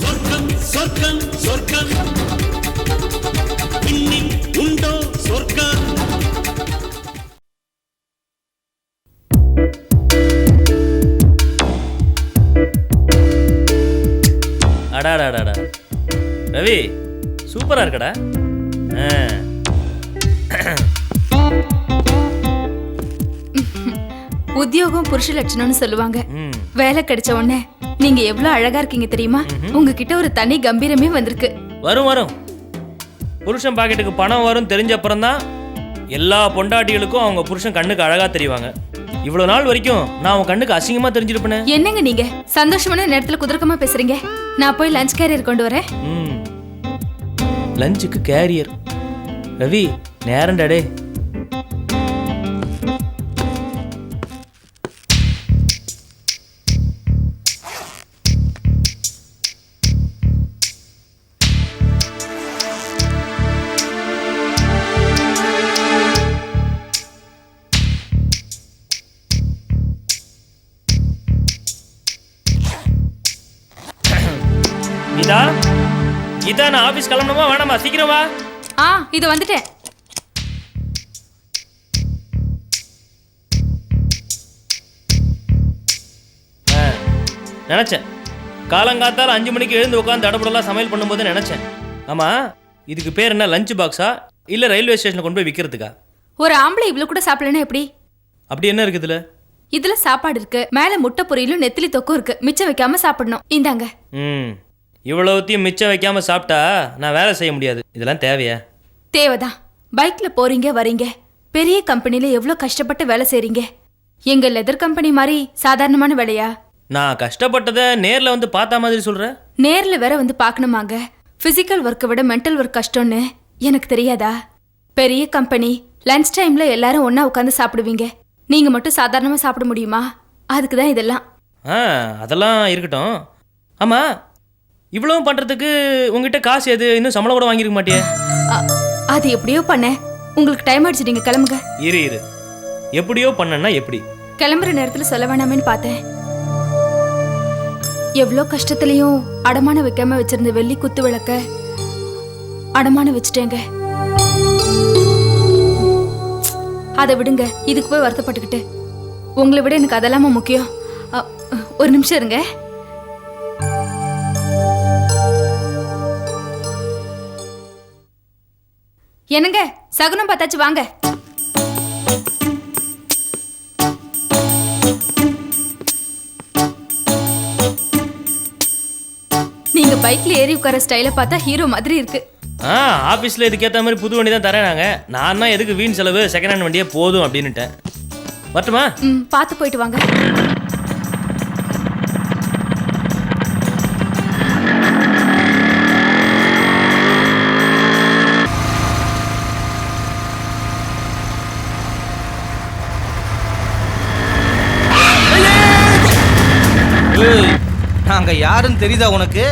சொர்க்கம் சொர்க்கம் உண்டோ சொர்க்கம்? அடாடாடாடா ரவி சூப்பரா இருக்கடா. புருஷ லட்சணம்னு சொல்லுவாங்க. வேலை கிடைச்ச உடனே நீங்க எவ்வளவு அழகா இருக்கீங்க தெரியுமா? உங்ககிட்ட ஒரு தனி கம்பீரமே வந்திருக்கு. வரும் வரும். புருஷன் பாக்கெட்டுக்கு பணம் வரும் தெரிஞ்ச அப்புறம்தான் எல்லா பொண்டாட்டிகளுக்கும் அவங்க புருஷன் கண்ணுக்கு அழகா தெரிவாங்க. இவ்வளவு நாள் வரைக்கும் நான் அவன் கண்ணுக்கு அசிங்கமா தெரிஞ்சிருப்பேனே. என்னங்க நீங்க? சந்தோஷமான நேரத்துல குதர்க்கமா பேசுறீங்க. நான் போய் லஞ்ச் கேரியர் கொண்டு வரேன். லஞ்சுக்கு கேரியர் ரவி நேரம்டா கீதா நான் ஆபீஸ் கிளம்பணுமா? வேணாமா? சீக்கிரம் வா. ஆ இது வந்துட்டேன். ஆ, நினைச்சேன். காலங்காத்தால அஞ்சு மணிக்கு எழுந்து உட்காந்து தடபடலாம் சமையல் பண்ணும்போது நினைச்சேன். ஆமா இதுக்கு பேர் என்ன லஞ்ச் பாக்ஸா இல்ல ரயில்வே ஸ்டேஷன்ல கொண்டு போய் விற்கிறதுக்கா ஒரு ஆம்பளை இவ்வளவு கூட சாப்பிடலன்னா எப்படி? அப்படி என்ன இருக்குதுல இதுல சாப்பாடு இருக்கு மேல முட்டை பொரியலும் நெத்திலி தொக்கும் இருக்கு. மிச்சம் வைக்காம சாப்பிடணும். இந்தாங்க. ம். இவ்வளவுத்தையும் மிச்சம் வைக்காம சாப்பிட்டா நான் வேலை செய்ய முடியாது. இதெல்லாம் தேவையா? தேவைதான். பைக்ல போறீங்க வரீங்க. பெரிய கம்பெனில எவ்வளவு கஷ்டப்பட்டு வேலை செய்றீங்க? எங்க லெதர் கம்பெனி மாதிரி சாதாரணமான வேலையா? நான் கஷ்டப்பட்டதை நேர்ல வந்து பார்த்த மாதிரி சொல்ற? நேர்ல வேற வந்து பார்க்கணுமாங்க. பிசிக்கல் ஒர்க்கை விட மென்டல் ஒர்க் கஷ்டம்னு எனக்கு தெரியாதா? பெரிய கம்பெனி லஞ்ச் டைம்ல எல்லாரும் ஒண்ணா உட்காந்து சாப்பிடுவீங்க. நீங்க மட்டும் சாதாரணமா சாப்பிட முடியுமா? அதுக்கு தான் இதெல்லாம். ஆ அதெல்லாம் இருக்கட்டும். ஆமா இவ்வளவும் பண்றதுக்கு உங்ககிட்ட காசு எது? இன்னும் சம்பளம் கூட வாங்கியிருக்க மாட்டியே. அது எப்படியோ பண்ணேன். உங்களுக்கு டைம் ஆயிடுச்சு நீங்க கிளம்புங்க. இரு இரு. எப்படியோ பண்ணனா எப்படி? கிளம்புற நேரத்துல சொல்ல வேணாமேன்னு பார்த்தேன். எவ்வளோ கஷ்டத்துலயும் அடமான வைக்காம வச்சிருந்த வெள்ளி குத்து விளக்க அடமான வச்சுட்டேங்க. அதை விடுங்க இதுக்கு போய் வருத்தப்பட்டுக்கிட்டு. உங்களை விட எனக்கு அதெல்லாமா முக்கியம். ஒரு நிமிஷம் இருங்க. என்னங்க? சகுனம் பார்த்தாச்சு வாங்க. நீங்க பைக்ல ஏறி உட்கார ஸ்டைல பார்த்தா ஹீரோ மாதிரி இருக்கு. ஆ ஆஃபீஸில் இதுக்கேற்ற மாதிரி புது வண்டி தான் தரேன் நாங்கள் நான் தான் எதுக்கு வீண் செலவு? செகண்ட் ஹேண்ட் வண்டியே போதும் அப்படின்னுட்டேன். வரட்டுமா? ம் பார்த்து போயிட்டு வாங்க. நாங்க யாருன்னு தெரியுதா உனக்கு?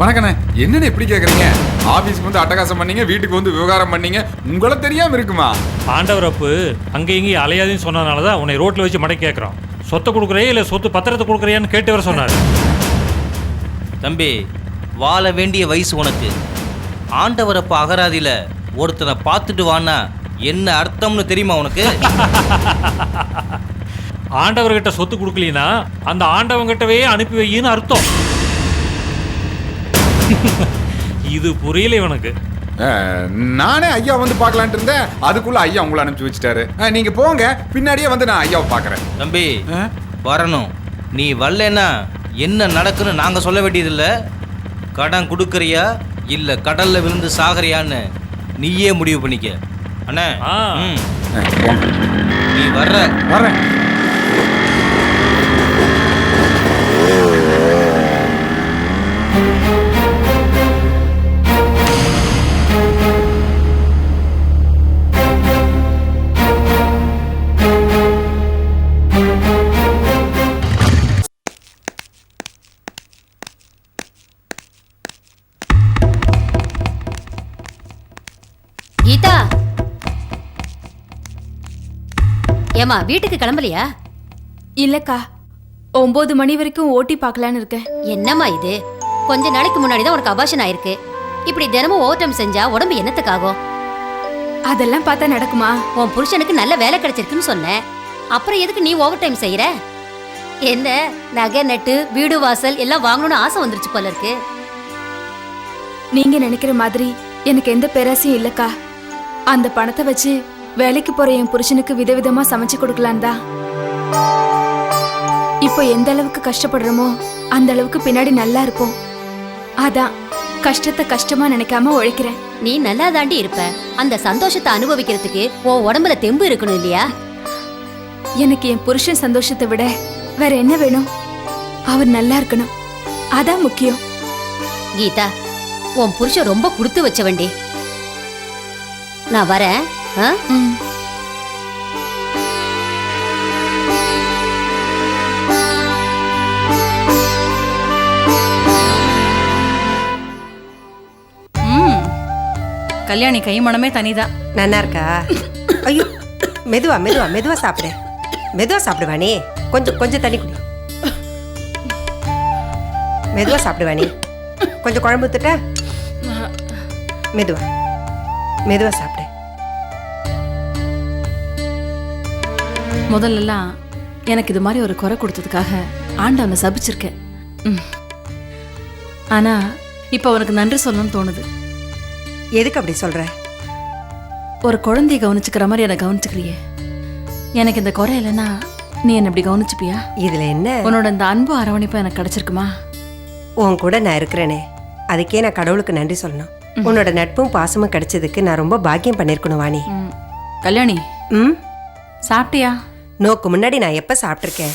வணக்கண்ணே. என்னண்ணே எப்படி கேக்குறீங்க? ஆபீஸ்க்கு வந்து அட்டகாசம் பண்ணீங்க வீட்டுக்கு வந்து விவகாரம் பண்ணீங்க. உங்களை தெரியாம இருக்குமா? ஆண்டவரப்பு அங்கே இங்கேயும் அலையாதுன்னு சொன்னதுனால தான் உன்னை ரோட்டில் வச்சு மடக்கி கேட்குறோம் சொத்தை கொடுக்குறியா இல்லை சொத்து பத்திரத்தை கொடுக்குறியான்னு கேட்டு வர சொன்னார். தம்பி வாழ வேண்டிய வயசு உனக்கு. ஆண்டவரப்ப அகராதியில ஒருத்தனை பார்த்துட்டு வான்னா என்ன அர்த்தம்னு தெரியுமா உனக்கு? ஆண்டவர்கிட்ட சொத்து கொடுக்கலினா அந்த ஆண்டவங்கிட்டவே அனுப்பி வையின்னு அர்த்தம். இது புரியல இவனுக்கு. நானே ஐயா வந்து பார்க்கலான்ட்டு இருந்தேன். அதுக்குள்ள ஐயா உங்களை அனுப்பிச்சு வச்சுட்டாரு. நீங்க போங்க. பின்னாடியே வந்து நான் ஐயாவை பார்க்கறேன். தம்பி ஆ? வரணும். நீ வரலன்னா என்ன நடக்குன்னு நாங்க சொல்ல வேண்டியதில்ல. கடன் கொடுக்கறியா? இல்ல கடல்ல விழுந்து சாகறியான்னு நீயே முடிவு பண்ணிக்க. அண்ணே. நீ வர்ற. வரேன் ஏமா வீட்டுக்கு கிளம்பலையா? இல்லக்கா ஒன்பது மணி வரைக்கும் ஓட்டி பார்க்கலான்னு இருக்கேன். என்னம்மா இது? கொஞ்ச நாளைக்கு முன்னாடி தான் உனக்கு அபாஷன் ஆயிருக்கு. இப்படி தினமும் ஓவர் டைம் செஞ்சா உடம்பு என்னத்துக்காகும்? அதெல்லாம் பார்த்தா நடக்குமா? உன் புருஷனுக்கு நல்ல வேலை கிடைச்சிருக்குன்னு சொன்னேன். அப்புறம் எதுக்கு நீ ஓவர் டைம் செய்யற? என்ன நகை நட்டு வீடு வாசல் எல்லாம் வாங்கணும்னு ஆசை வந்துருச்சு போல இருக்கு. நீங்க நினைக்கிற மாதிரி எனக்கு எந்த பேராசையும் இல்லக்கா. அந்த பணத்தை வச்சு வேலைக்கு போற என் புருஷனுக்கு விதவிதமா சமைச்சு கொடுக்கலாம் தான் இப்போ எந்த அளவுக்கு கஷ்டப்படுறோமோ அந்த அளவுக்கு பின்னாடி நல்லா இருப்போம். அதான் கஷ்டத்தை கஷ்டமா நினைக்காம உழைக்கிறேன். நீ நல்லா தாண்டி இருப்ப. அந்த சந்தோஷத்தை அனுபவிக்கிறதுக்கு உன் உடம்புல தெம்பு இருக்கணும் இல்லையா? எனக்கு என் புருஷன் சந்தோஷத்தை விட வேற என்ன வேணும்? அவர் நல்லா இருக்கணும். அதான் முக்கியம். கீதா உன் புருஷன் ரொம்ப கொடுத்து வச்சவண்டி நான் வரேன். கல்யாணி கை மனமே தனிதான் நல்லா இருக்கா? ஐயோ மெதுவா மெதுவா மெதுவா சாப்பிடு. மெதுவா சாப்பிடுவானே கொஞ்சம் கொஞ்சம் தண்ணி குடி. மெதுவா சாப்பிடுவானே கொஞ்சம் குழம்பு ஊத்துட்டா? மெதுவா. மெதுவா சாப்பிடு. முதல்லலாம் எனக்கு இது மாதிரி ஒரு குறை கொடுத்ததுக்காக ஆண்டவனை சபிச்சிருக்கேன். ம். ஆனா இப்போ அவனுக்கு நன்றி சொல்லணும்னு தோணுது. எதுக்கு அப்படி சொல்ற? ஒரு குழந்தைய கவனிச்சுக்கிற மாதிரி என்னை கவனிச்சுக்கிறியே. எனக்கு இந்த குறை இல்லைன்னா நீ என்னை இப்படி கவனிச்சுப்பியா? இதுல என்ன? உன்னோட இந்த அன்பு அரவணைப்பு எனக்கு கிடைச்சிருக்குமா? உன் கூட நான் இருக்கிறேனே. அதுக்கே நான் கடவுளுக்கு நன்றி சொல்லணும். உன்னோட நட்பும் பாசமும் கிடைச்சதுக்கு நான் ரொம்ப பாக்கியம் பண்ணிருக்கணும் வாணி. கல்யாணி. ம்? சாப்பிட்டியா? நோக்கு முன்னாடி நான் எப்ப சாப்பிட்டிருக்கேன்?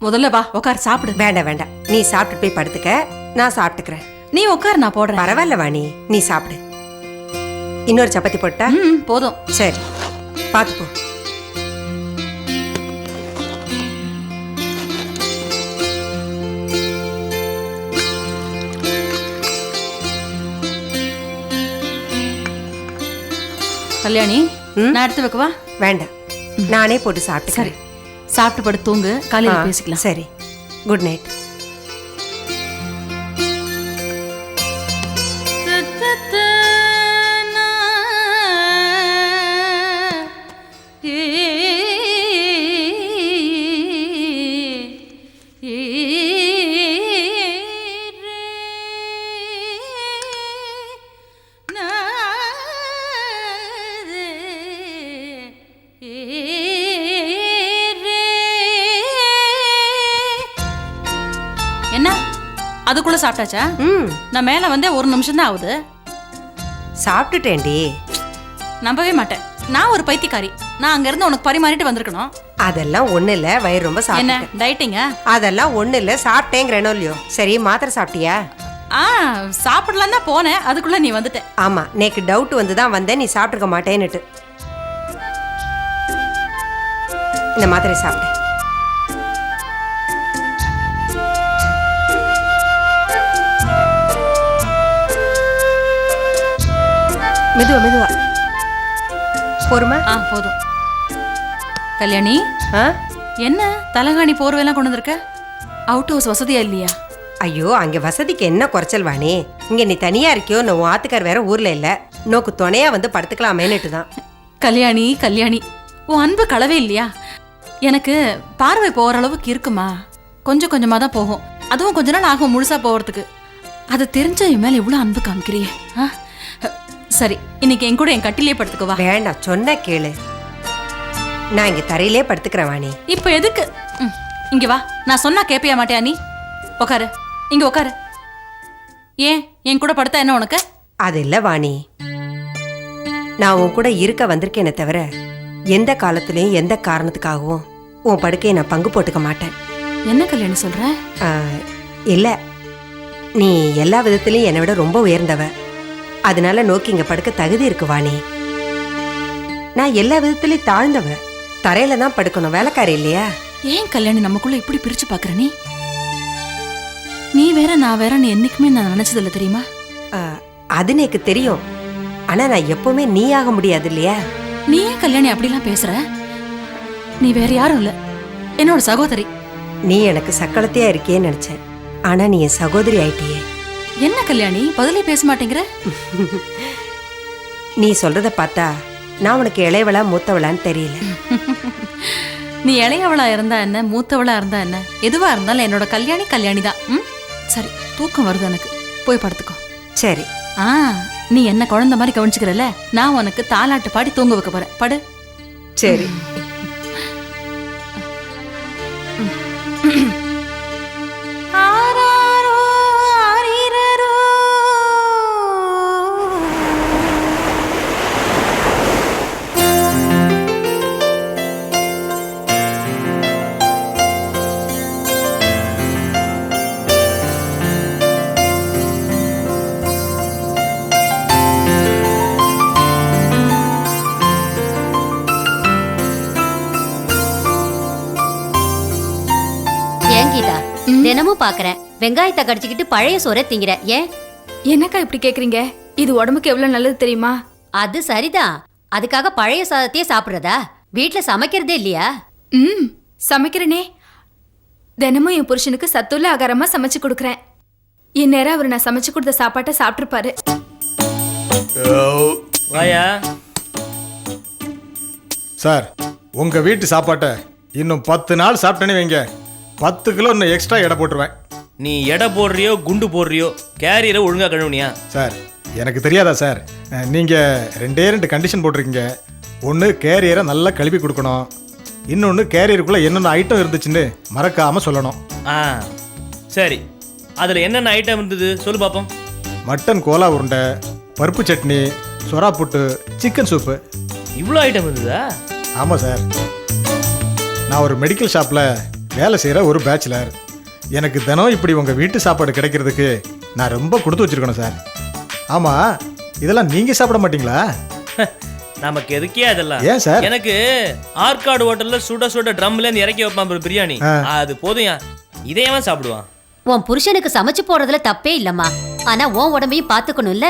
முதல்ல வா உட்கார் சாப்பிடு. வேண்டாம் வேண்டாம். நீ சாப்பிட்டு போய் படுத்துக்க. நான் சாப்பிட்டுக்கிறேன். நீ உட்கார் நான் போடுறேன். பரவாயில்ல வாணி. நீ சாப்பிடு. இன்னொரு சப்பாத்தி போட்டா? ம் போதும். சரி. பார்த்து போ. கல்யாணி ம்? நான் எடுத்து வைக்கவா? வேண்டாம். நானே போட்டு சாப்பிட்டு சரி சாப்பிட்டு படுத்து தூங்கு. காலையில பேசிக்கலாம். சரி. குட் நைட் அதுக்குள்ள சாப்பிட்டாச்சா? ம். நான் மேல வந்தே ஒரு நிமிஷம் தான் ஆகுது. சாப்பிட்டுட்டேன்டி. நம்பவே மாட்டேன். நான் ஒரு பைத்தியக்காரி. நான் அங்க இருந்து உனக்கு பரிமாறிட்டு வந்திருக்கணும். அதெல்லாம் ஒண்ணு இல்ல வயிறு ரொம்ப என்ன சாப்பிட்டேன் டயட்டிங்கா அதெல்லாம் ஒண்ணு இல்ல சாப்பிட்டேங்கிறனோ இல்லையோ. சரி மாத்திரை சாப்பிட்டியா? ஆ சாப்பிடலாம் தான் போனேன். அதுக்குள்ள நீ வந்துட்ட ஆமா நேக்கு டவுட் வந்து தான் வந்தேன். நீ சாப்பிட்டுருக்க மாட்டேன்னுட்டு. இந்த மாத்திரை சாப்பிடு. மெதுவா மெதுவா. பொறுமா ஆ போதும். கல்யாணி? ஆ? என்ன? தலகாணி போர்வையெல்லாம் கொண்டு வந்திருக்க? அவுட் ஹவுஸ் வசதியா இல்லையா? ஐயோ அங்க வசதிக்கு என்ன குறைச்சல் வாணி? இங்க நீ தனியா இருக்கியோ நான் உன் ஆத்துக்கார் வேற ஊர்ல இல்ல. நோக்கு துணையா வந்து படுத்துக்கலாமேன்னுட்டு தான் கல்யாணி கல்யாணி உன் அன்பு களவே இல்லையா? எனக்கு பார்வை போகிற அளவுக்கு இருக்குமா? கொஞ்சம் கொஞ்சமாக தான் போகும். அதுவும் கொஞ்ச நாள் ஆகும் முழுசா போகிறதுக்கு அது தெரிஞ்ச என் மேலே எவ்வளோ அன்பு காமிக்கிறியே ஆ? சரி இன்னைக்கு என் கூட என் கட்டிலே படுத்துக்கவா வேண்டாம் சொன்ன கேளு. நான் இங்க தரையிலே படுத்துக்கிறேன் வாணி. இப்போ எதுக்கு? ம், இங்க வா. நான் சொன்னா கேப்பியா மாட்டியா நீ? உக்காரு. இங்க உக்காரு. ஏன்? என் கூட படுத்தா என்ன உனக்கு? அது இல்ல வாணி. நான் உன் கூட இருக்க வந்திருக்கேனே தவிர எந்த காலத்துலயும் எந்த காரணத்துக்காகவும் உன் படுக்கையை நான் பங்கு போட்டுக்க மாட்டேன். என்ன கல்யாணி சொல்ற? ஆ, இல்ல. நீ எல்லா விதத்திலையும் என்னை விட ரொம்ப உயர்ந்தவ. அதனால நோக்கி இங்க படுக்க தகுதி இருக்கு வாணி. நான் எல்லா விதத்திலையும் தாழ்ந்தவ. தரையில தான் படுக்கணும். வேலைக்காரி இல்லையா? ஏன் கல்யாணி நமக்குள்ள இப்படி பிரிச்சு பாக்குற நீ? நீ வேற நான் வேற நீ என்னைக்குமே நான் நினைச்சதில்ல தெரியுமா? அது எனக்கு தெரியும். ஆனா நான் எப்பவுமே நீ ஆக முடியாது இல்லையா? நீ ஏன் கல்யாணி அப்படிலாம் பேசுற? நீ வேற யாரும் இல்ல. என்னோட சகோதரி. நீ எனக்கு சக்களத்தையா இருக்கியேன்னு நினைச்சேன். ஆனா நீ என் சகோதரி ஆயிட்டியே. என்ன கல்யாணி? பதிலே பேச மாட்டேங்கிற? நீ சொல்றத பார்த்தா நான் உனக்கு இளையவளா மூத்தவளான்னு தெரியல. நீ இளையவளா இருந்தா என்ன மூத்தவளா இருந்தா என்ன? எதுவா இருந்தாலும் என்னோட கல்யாணி கல்யாணி தான் ம்? சரி தூக்கம் வருது எனக்கு. போய் படுத்துக்கோ. சரி. ஆ நீ என்ன குழந்தை மாதிரி கவனிச்சுக்கிறல நான் உனக்கு தாலாட்டு பாடி தூங்க வைக்க போறேன். படு. சரி. பாக்குறேன் வெங்காயத்தை கடிச்சுக்கிட்டு பழைய சோறை திங்கிற. ஏன்? என்னக்கா இப்படி கேக்குறீங்க? இது உடம்புக்கு எவ்வளவு நல்லது தெரியுமா? அது சரிதான் அதுக்காக பழைய சாதத்தையே சாப்பிடுறதா? வீட்ல சமைக்கிறதே இல்லையா? ம் சமைக்கிறேனே. தினமும் என் புருஷனுக்கு சத்துள்ள ஆகாரமா சமைச்சு கொடுக்குறேன். இந்நேரம் அவர் நான் சமைச்சு கொடுத்த சாப்பாட்டை சாப்பிட்டுருப்பாரு. வாயா. சார் உங்க வீட்டு சாப்பாட்டை இன்னும் பத்து நாள் சாப்பிட்டேன்னு வைங்க. பத்து கிலோ இன்னும் எக்ஸ்ட்ரா எடை போட்டுருவேன். நீ எடை போடுறியோ குண்டு போடுறியோ கேரியரை ஒழுங்கா கழுவுனியா? சார் எனக்கு தெரியாதா சார்? அஹ், நீங்க ரெண்டே ரெண்டு கண்டிஷன் போட்டிருக்கீங்க. ஒன்று கேரியரை நல்லா கழுவி கொடுக்கணும். இன்னொன்று கேரியருக்குள்ள என்னென்ன ஐட்டம் இருந்துச்சுன்னு மறக்காம சொல்லணும். ஆ சரி. அதுல என்னென்ன ஐட்டம் இருந்தது? சொல்லு பாப்போம். மட்டன் கோலா உருண்டை பருப்பு சட்னி சொரா புட்டு சிக்கன் சூப்பு இவ்வளோ ஐட்டம் இருந்ததா? ஆமாம் சார். நான் ஒரு மெடிக்கல் ஷாப்பில் வேலை செய்கிற ஒரு பேச்சுலர் எனக்கு தினம் இப்படி உங்கள் வீட்டு சாப்பாடு கிடைக்கிறதுக்கு நான் ரொம்ப கொடுத்து வச்சிருக்கணும் சார். ஆமாம் இதெல்லாம் நீங்கள் சாப்பிட மாட்டீங்களா? நமக்கு எதுக்கே அதெல்லாம் ஏன் சார்? எனக்கு ஆற்காடு ஹோட்டல்ல சுட சுட ட்ரம்ல இருந்து இறக்கி வைப்பான் பாரு பிரியாணி. அது போதும்யா இதையவன் சாப்பிடுவான். உன் புருஷனுக்கு சமைச்சு போடுறதுல தப்பே இல்லம்மா. ஆனா உன் உடம்பையும் பாத்துக்கணும்ல?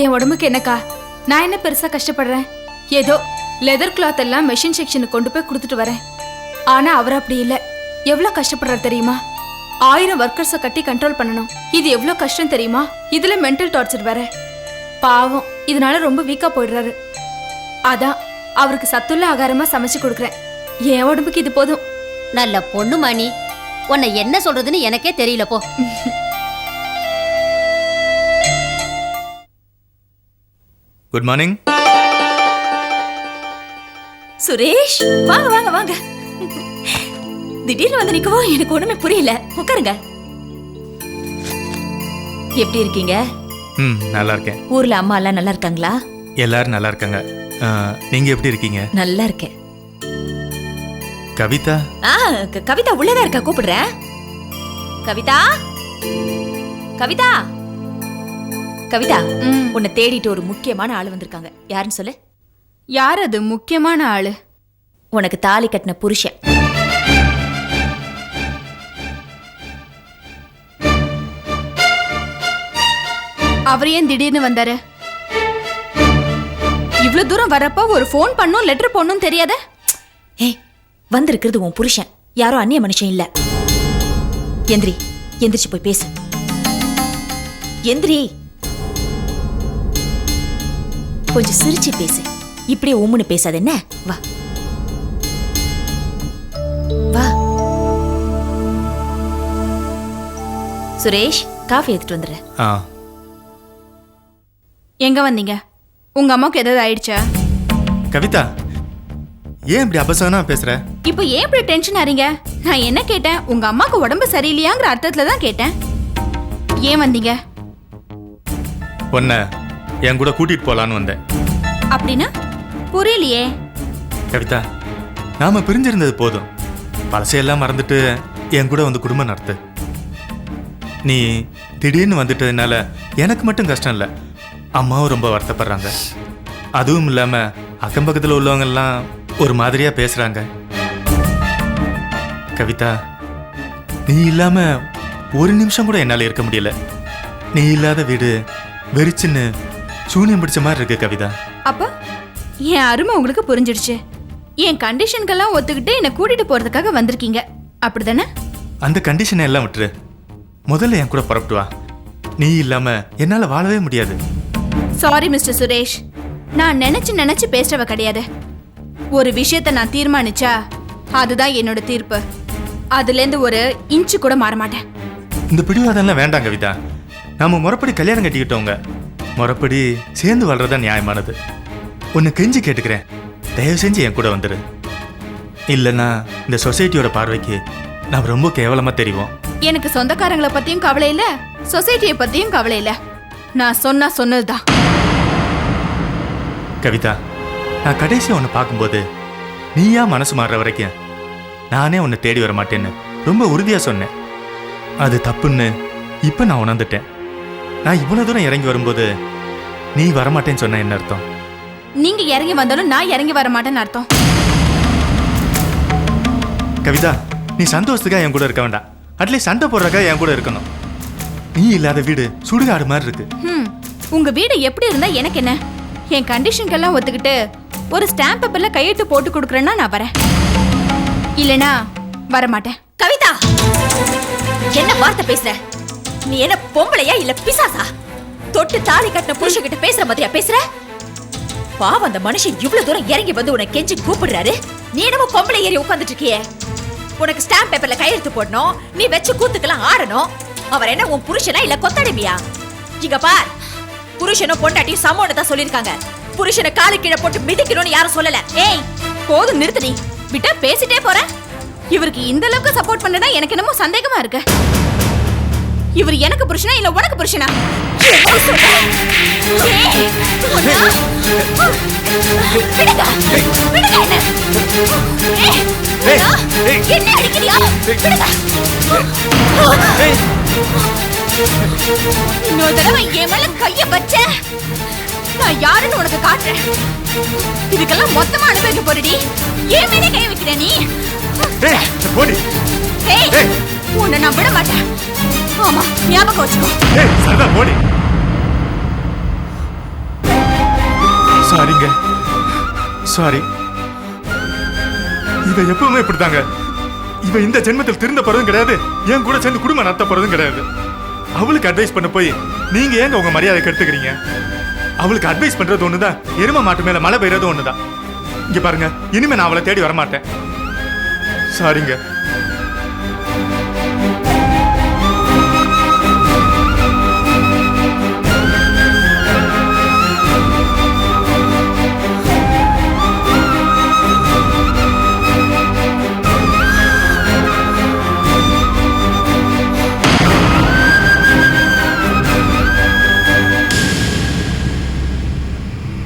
என் உடம்புக்கு என்னக்கா? நான் என்ன பெருசா கஷ்டப்படுறேன்? ஏதோ லெதர் கிளாத் எல்லாம் மெஷின் செக்ஷனுக்கு கொண்டு போய் கொடுத்துட்டு வரேன். ஆனா அவர் அப்படி இல்ல. எவ்வளவு கஷ்டப்படுறாரு தெரியுமா? ஆயிரம் ஒர்க்கர்ஸை கட்டி கண்ட்ரோல் பண்ணணும். இது எவ்வளவு கஷ்டம் தெரியுமா? இதுல மென்டல் டார்ச்சர் வேற. பாவம் இதனால ரொம்ப வீக்கா போயிடுறாரு. அதான் அவருக்கு சத்துள்ள ஆகாரமா சமைச்சு கொடுக்குறேன். என் உடம்புக்கு இது போதும். நல்ல பொண்ணு மணி. உன்னை என்ன சொல்றதுன்னு எனக்கே தெரியல போ. குட் மார்னிங் சுரேஷ் வாங்க வாங்க வாங்க. திடீர்னு வந்து நிக்கவோ? எனக்கு ஒண்ணுமே புரியல. உட்காருங்க. எப்படி இருக்கீங்க? ம் நல்லா இருக்கேன். ஊர்ல அம்மா எல்லாம் நல்லா இருக்காங்களா? எல்லாரும் நல்லா இருக்காங்க. நீங்க எப்படி இருக்கீங்க? நல்லா இருக்கேன். கவிதா? ஆ க- கவிதா உள்ளதா இருக்கா? கூப்பிடுறேன். கவிதா? கவிதா? கவிதா. உன்னை தேடிட்டு ஒரு முக்கியமான ஆள் வந்திருக்காங்க. யாருன்னு சொல்லு? யார் அது? முக்கியமான ஆளு. உனக்கு தாலி கட்டின புருஷன். அவர் ஏன் திடீர்னு வந்தாரு? இவ்வளவு தூரம் வரப்ப ஒரு ஃபோன் பண்ணும் லெட்டர் போடணும் தெரியாத? ஏய் வந்திருக்கிறது உன் புருஷன். யாரோ அந்நிய மனுஷன் இல்ல. எந்திரி எந்திரிச்சு போய் பேசு. எந்திரி. கொஞ்சம் சிரிச்சு பேசு. இப்படியே உம்முன்னு பேசாத என்ன? வா. வா. சுரேஷ் காஃபி எடுத்துட்டு வந்துடுறேன். ஆ. எங்க வந்தீங்க? உங்க அம்மாவுக்கு ஏதாவது ஆயிடுச்சா? கவிதா ஏன் இப்படி அபசகனா பேசுற? இப்போ ஏன் இப்படி டென்ஷன் ஆறீங்க? நான் என்ன கேட்டேன்? உங்க அம்மாக்கு உடம்பு சரியில்லையாங்கிற அர்த்தத்துல தான் கேட்டேன். ஏன் வந்தீங்க? உன்னை என் கூட கூட்டிட்டு போலான்னு வந்தேன். அப்படின்னா? புரியலையே. கவிதா நாம பிரிஞ்சிருந்தது போதும். பழசையெல்லாம் மறந்துட்டு என் கூட வந்து குடும்பம் நடத்து. நீ திடீர்னு வந்துட்டதுனால எனக்கு மட்டும் கஷ்டம் இல்லை. அம்மாவும் ரொம்ப வருத்தப்படுறாங்க. அதுவும் இல்லாமல் அக்கம் பக்கத்தில் உள்ளவங்கெல்லாம் ஒரு மாதிரியாக பேசுகிறாங்க கவிதா நீ இல்லாமல் ஒரு நிமிஷம் கூட என்னால் இருக்க முடியல. நீ இல்லாத வீடு வெறிச்சுன்னு சூனியம் பிடிச்ச மாதிரி இருக்கு கவிதா. அப்ப என் அருமை உங்களுக்கு புரிஞ்சிடுச்சு. என் கண்டிஷனுக்கெல்லாம் ஒத்துக்கிட்டு என்னை கூட்டிட்டு போறதுக்காக வந்திருக்கீங்க. அப்படிதானே? அந்த கண்டிஷனை எல்லாம் விட்டுரு. முதல்ல என் கூட புறப்பட்டு வா. நீ இல்லாம என்னால வாழவே முடியாது. சாரி மிஸ்டர் சுரேஷ் நான் நினைச்சு நினைச்சு பேசுறவ கிடையாது. ஒரு விஷயத்த நான் தீர்மானிச்சா அதுதான் என்னோட தீர்ப்பு. அதுலேருந்து ஒரு இன்ச்சு கூட மாற மாட்டேன். இந்த பிடிவாதம்லாம் வேண்டாம் கவிதா. நாம முறைப்படி கல்யாணம் கட்டிக்கிட்டோங்க முறைப்படி சேர்ந்து வாழ்றதா நியாயமானது. உன்னை கெஞ்சி கேட்டுக்கிறேன். தயவு செஞ்சு என் கூட வந்துரு. இல்லைன்னா இந்த சொசைட்டியோட பார்வைக்கு நான் ரொம்ப கேவலமா தெரியும் எனக்கு சொந்தக்காரங்களை பத்தியும் கவலை இல்ல. சொசைட்டியை பத்தியும் கவலை இல்ல. நான் சொன்னா சொன்னதுதான். கவிதா நான் கடைசியா உன்னை பார்க்கும்போது நீயா மனசு மாறுற வரைக்கும் நானே உன்னை தேடி வர மாட்டேன்னு ரொம்ப உறுதியா சொன்னேன். அது தப்புன்னு இப்போ நான் உணர்ந்துட்டேன். நான் இவ்வளவு தூரம் இறங்கி வரும்போது நீ வரமாட்டேன்னு சொன்ன என்ன அர்த்தம்? நீங்க இறங்கி வந்தாலும் நான் இறங்கி வர மாட்டேன்னு அர்த்தம். கவிதா நீ சந்தோஷத்துக்காக என் கூட இருக்க வேண்டாம். அட்லீஸ்ட் சண்டை போடுறக்கா என் கூட இருக்கணும். நீ இல்லாத வீடு சுடுகாடு மாதிரி இருக்கு. உங்க வீடு எப்படி இருந்தா எனக்கு என்ன? என் கண்டிஷனுக்கெல்லாம் ஒத்துக்கிட்டு ஒரு ஸ்டாம்ப் பேப்பர்ல கையெழுத்து போட்டு கொடுக்குறேன்னா நான் வரேன். இல்லனா வர மாட்டேன் கவிதா! என்ன வார்த்தை பேசுற? நீ என்ன பொம்பளையா இல்ல பிசாசா? தொட்டு தாலி கட்டின புருஷன் கிட்ட பேசுற மாதிரியா பேசுற? பாவம் அந்த மனுஷன் இவ்வளவு தூரம் இறங்கி வந்து உன்னை கெஞ்சி கூப்பிடுறாரு. நீ என்னமோ பொம்பளை ஏறி உட்காந்துட்டு இருக்கியே. உனக்கு ஸ்டாம்ப் பேப்பர்ல கையெழுத்து போடணும். நீ வச்சு கூத்துக்கெல்லாம் ஆடணும். அவர் என்ன உன் புருஷனா இல்ல கொத்தடிமையா? இங்க பார். புருஷனும் பொண்டாட்டியும் தான் சொல்லிருக்காங்க புருஷனை காலு கீழே போட்டு மிதிக்கணும்னு யாரும் சொல்லல. ஏய் போதும் நிறுத்து நீ. விட்டா பேசிட்டே போறேன் இவருக்கு இந்த அளவுக்கு சப்போர்ட் பண்ணனா எனக்கு என்னமோ சந்தேகமா இருக்கு. இவர் எனக்கு புருஷனா இல்ல உனக்கு புருஷனா? என்ன? அடிக்கிறியா? இன்னொரு தடவை என் மேல கைய வச்ச நான் யாருன்னு உனக்கு காட்டுறேன். இதுக்கெல்லாம் மொத்தமா அனுபவிக்க போறடி. ஏன் மேலே கை வைக்கிற நீ? உன்னை நான் விட மாட்டேன். ஆமா ஞாபகம் வச்சுக்கோ. சாரிங்க சாரி இவ எப்பவுமே இப்படிதாங்க. இவ இந்த ஜென்மத்தில் திருந்த போறதும் கிடையாது. என் கூட சேர்ந்து குடும்பம் நடத்த போறதும் கிடையாது. அவளுக்கு அட்வைஸ் பண்ண போய் நீங்க ஏங்க உங்க மரியாதை கெடுத்துக்கிறீங்க? அவளுக்கு அட்வைஸ் பண்றது ஒண்ணுதான் எரும மாட்டு மேல மழை பெய்யறது ஒண்ணுதான். இங்க பாருங்க இனிமே நான் அவளை தேடி வரமாட்டேன். சாரிங்க